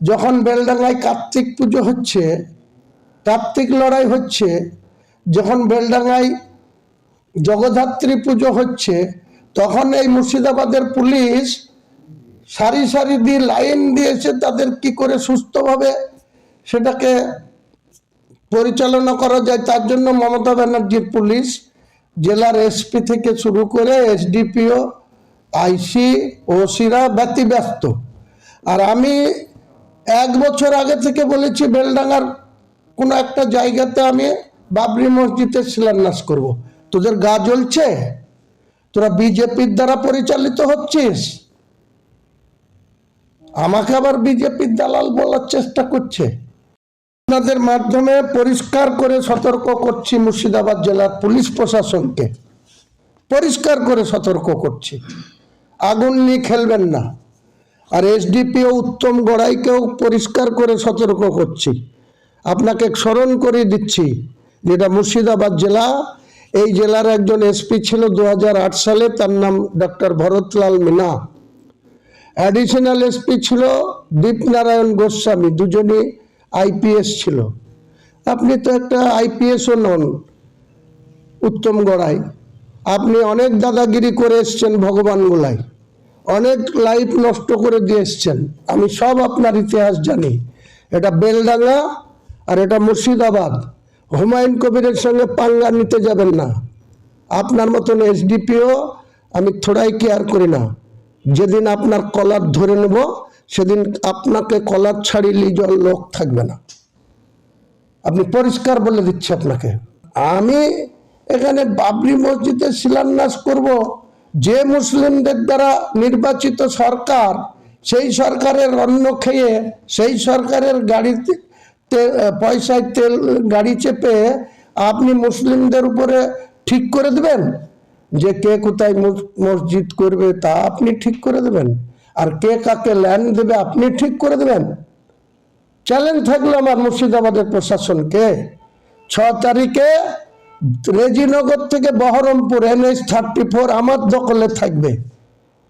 যখন বেলডাঙ্গায় কার্তিক পুজো হচ্ছে, কার্তিক লড়াই হচ্ছে, যখন বেলডাঙ্গায় জগদ্ধাত্রী পুজো হচ্ছে, তখন এই মুর্শিদাবাদের পুলিশ সারি সারি দিয়ে লাইন দিয়েছে তাদের কি করে সুস্থভাবে সেটাকে পরিচালনা করা যায়, তার জন্য মমতা ব্যানার্জির পুলিশ, জেলার এসপি থেকে শুরু করে এসডিপিও, আইসি, ওসিরা ব্যতিব্যস্ত। আর আমি এক বছর আগে থেকে বলেছি, বেলডাঙ্গার কোনো একটা জায়গাতে আমি বাবরি মসজিদের শিলান্যাস করব। তোদের গা জ্বলছে? তোরা বিজেপির দ্বারা পরিচালিত হচ্ছিস? আমাকে আবার বিজেপির দালাল বলার চেষ্টা করছে। আপনাদের মাধ্যমে পরিষ্কার করে সতর্ক করছি মুর্শিদাবাদ জেলার পুলিশ প্রশাসনকে। পরিষ্কার করে সতর্ক করছি। আগুন নিয়ে খেলবেন না। আর এসডিপিও উত্তম গড়াইকেও পরিষ্কার করে সতর্ক করছি। আপনাকে স্মরণ করে দিচ্ছি, যেটা মুর্শিদাবাদ জেলা, এই জেলার একজন এসপি ছিল দু হাজার আট সালে, তার নাম doctor Bharatlal Meena. Additional SP ছিল দীপনারায়ণ গোস্বামী, দুজনই আইপিএস ছিল। আপনি তো একটা আইপিএসও নন, উত্তম গড়াই। আপনি অনেক দাদাগিরি করে এসছেন ভগবান গোলাই অনেক লাইফ নষ্ট করে দিয়ে এসছেন। আমি সব আপনার ইতিহাস জানি। এটা বেলডাঙ্গা আর এটা মুর্শিদাবাদ। হুমায়ুন কবিরের সঙ্গে পাঙ্গা নিতে যাবেন না। আপনার মতন এসডিপিও আমি থোড়াই কেয়ার করি না। যেদিন আপনার কলার ধরে নেব, সেদিন আপনাকে কলার ছাড়ি লিজন লোক থাকবে না। আপনি পরিষ্কার বলে দিচ্ছি আপনাকে। আমি এখানে বাবরি মসজিদে শিলান্যাস করব। যে মুসলিমদের দ্বারা নির্বাচিত সরকার, সেই সরকারের অন্ন খেয়ে, সেই সরকারের গাড়িতে পয়সায় তেল, গাড়ি চেপে আপনি মুসলিমদের উপরে ঠিক করে দেবেন? যে কে কোথায় মসজিদ করবে তা আপনি ঠিক করে দেবেন। আর কে কাকে ল্যান্ড দেবে আপনি ঠিক করে দেবেন। চ্যালেঞ্জ থাকল আমার মুর্শিদাবাদের প্রশাসনকে। ছ তারিখে রেজিনগর থেকে বহরমপুর এনএস থার্টি ফোর আমার দখলে থাকবে।